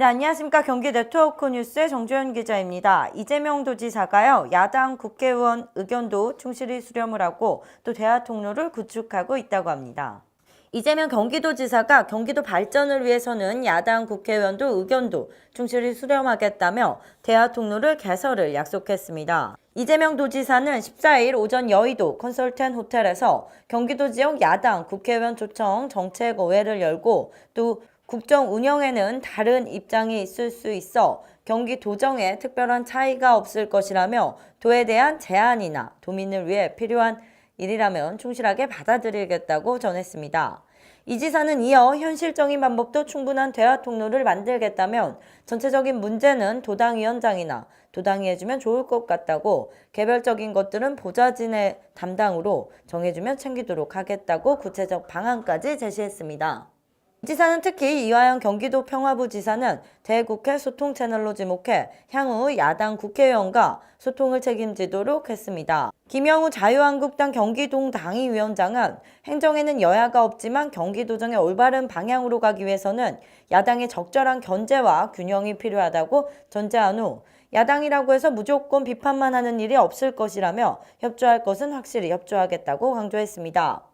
네, 안녕하십니까. 경기 네트워크 뉴스의 정주현 기자입니다. 이재명 도지사가요, 야당 국회의원 의견도 충실히 수렴을 하고 또 대화 통로를 구축하고 있다고 합니다. 이재명 경기도지사가 경기도 발전을 위해서는 야당 국회의원도 의견도 충실히 수렴하겠다며 대화 통로를 개설을 약속했습니다. 이재명 도지사는 14일 오전 여의도 컨설턴 호텔에서 경기도 지역 야당 국회의원 초청 정책 의회를 열고 또 국정 운영에는 다른 입장이 있을 수 있어 경기 도정에 특별한 차이가 없을 것이라며 도에 대한 제안이나 도민을 위해 필요한 일이라면 충실하게 받아들이겠다고 전했습니다. 이 지사는 이어 현실적인 방법도 충분한 대화 통로를 만들겠다면 전체적인 문제는 도당위원장이나 도당이 해주면 좋을 것 같다고 개별적인 것들은 보좌진의 담당으로 정해주면 챙기도록 하겠다고 구체적 방안까지 제시했습니다. 이 지사는 특히 이화영 경기도 평화부 지사는 대국회 소통 채널로 지목해 향후 야당 국회의원과 소통을 책임지도록 했습니다. 김영우 자유한국당 경기동 당위위원장은 행정에는 여야가 없지만 경기도정의 올바른 방향으로 가기 위해서는 야당의 적절한 견제와 균형이 필요하다고 전제한 후 야당이라고 해서 무조건 비판만 하는 일이 없을 것이라며 협조할 것은 확실히 협조하겠다고 강조했습니다.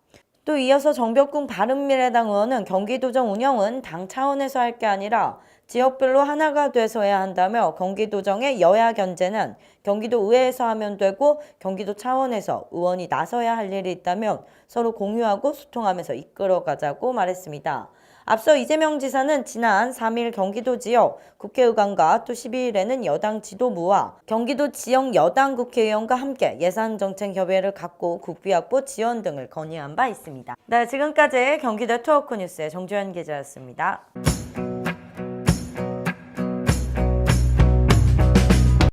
또 이어서 정벽군 바른미래당 의원은 경기도정 운영은 당 차원에서 할 게 아니라 지역별로 하나가 돼서 해야 한다며 경기도정의 여야 견제는 경기도 의회에서 하면 되고 경기도 차원에서 의원이 나서야 할 일이 있다면 서로 공유하고 소통하면서 이끌어가자고 말했습니다. 앞서 이재명 지사는 지난 3일 경기도 지역 국회의관과 또 12일에는 여당 지도부와 경기도 지역 여당 국회의원과 함께 예산정책협의회를 갖고 국비 확보 지원 등을 건의한 바 있습니다. 네, 지금까지 경기 네트워크 뉴스의 정주현 기자였습니다.